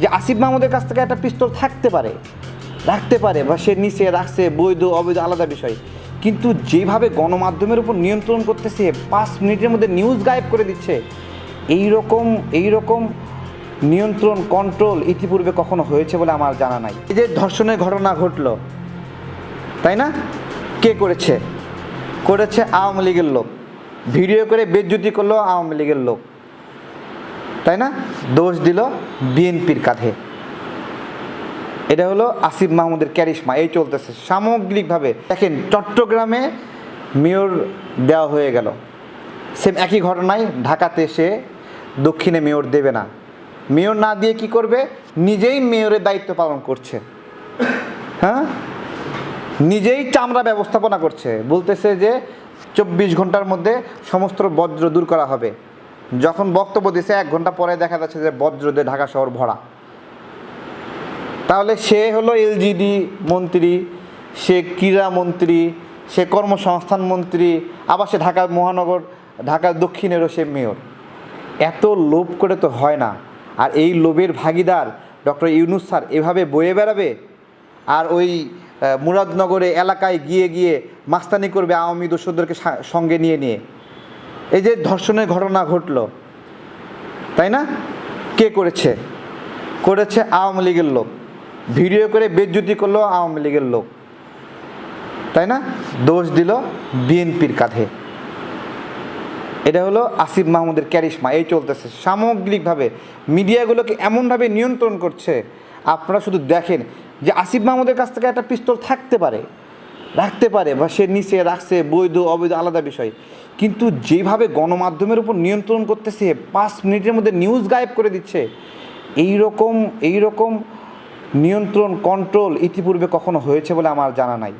যে আসিফ মাহমুদের কাছ থেকে একটা পিস্তল থাকতে পারে, রাখতে পারে বা সে নিচে রাখছে, বৈধ, অবৈধ, আলাদা বিষয়। কিন্তু যেভাবে গণমাধ্যমের উপর নিয়ন্ত্রণ করতেছে, পাঁচ মিনিটের মধ্যে নিউজ গায়েব করে দিচ্ছে এই রকম এই রকম নিয়ন্ত্রণ কন্ট্রোল ইতিপূর্বে কখনো হয়েছে বলে আমার জানা নাই। এই যে ধর্ষণের ঘটনা ঘটলো, তাই না? কে করেছে? করেছে আওয়ামী লীগের লোক। ভিডিও করে বেজ্জুতি করল আওয়ামী লীগের লোক। তাই না? দোষ দিল বিএনপির কাঁধে। এটা হলো আসিফ মাহমুদের ক্যারিশমা, এই চলতেছে। সামগ্রিকভাবে দেখেন, চট্টগ্রামে মেয়র দেওয়া হয়ে গেল। সেম একই ঘটনায় ঢাকাতে সে দক্ষিণে মেয়র দেবে না। মেয়র না দিয়ে কি করবে? নিজেই মেয়রের দায়িত্ব পালন করছে। হ্যাঁ? নিজেই চামড়া ব্যবস্থাপনা করছে। বলতেছে যে, চব্বিশ ঘণ্টার মধ্যে সমস্ত বজ্র দূর করা হবে। যখন বক্তব্য দিছে, এক ঘণ্টা পরে দেখা যাচ্ছে যে বজ্র দিয়ে ঢাকা শহর ভরা। তাহলে সে হলো এলজিডি মন্ত্রী, সে ক্রীড়া মন্ত্রী, সে কর্মসংস্থান মন্ত্রী, আবার সে ঢাকা মহানগর, ঢাকার দক্ষিণেরও সে মেয়র। এত লোভ করে তো হয় না। আর এই লোভের ভাগিদার ডক্টর ইউনুস স্যার এভাবে বয়ে বেড়াবে? আর ওই মুরাদনগরে এলাকায় গিয়ে গিয়ে মাস্তানি করবে আওয়ামী দস্যুদেরকে সঙ্গে নিয়ে নিয়ে। এই যে ধর্ষণের ঘটনা ঘটলো, তাই না? কে করেছে? করেছে আওয়ামী লীগের লোক। ভিডিও করে বেজ্জুতি করল আওয়ামী লীগের লোক। তাই না? দোষ দিল বিএনপির কাঁধে। এটা হলো আসিফ মাহমুদের ক্যারিশমা, এই চলতেছে। সামগ্রিকভাবে মিডিয়াগুলোকে এমনভাবে নিয়ন্ত্রণ করছে, আপনারা শুধু দেখেন যে আসিফ মাহমুদের কাছ থেকে একটা পিস্তল থাকতে পারে। রাখতে পারে বা সে নিচে রাখছে, বৈধ, অবৈধ, আলাদা বিষয়। কিন্তু যেভাবে গণমাধ্যমের উপর নিয়ন্ত্রণ করতেছে, পাঁচ মিনিটের মধ্যে নিউজ গায়েব করে দিচ্ছে এই রকম এই রকম নিয়ন্ত্রণ কন্ট্রোল ইতিপূর্বে কখনো হয়েছে বলে আমার জানা নাই।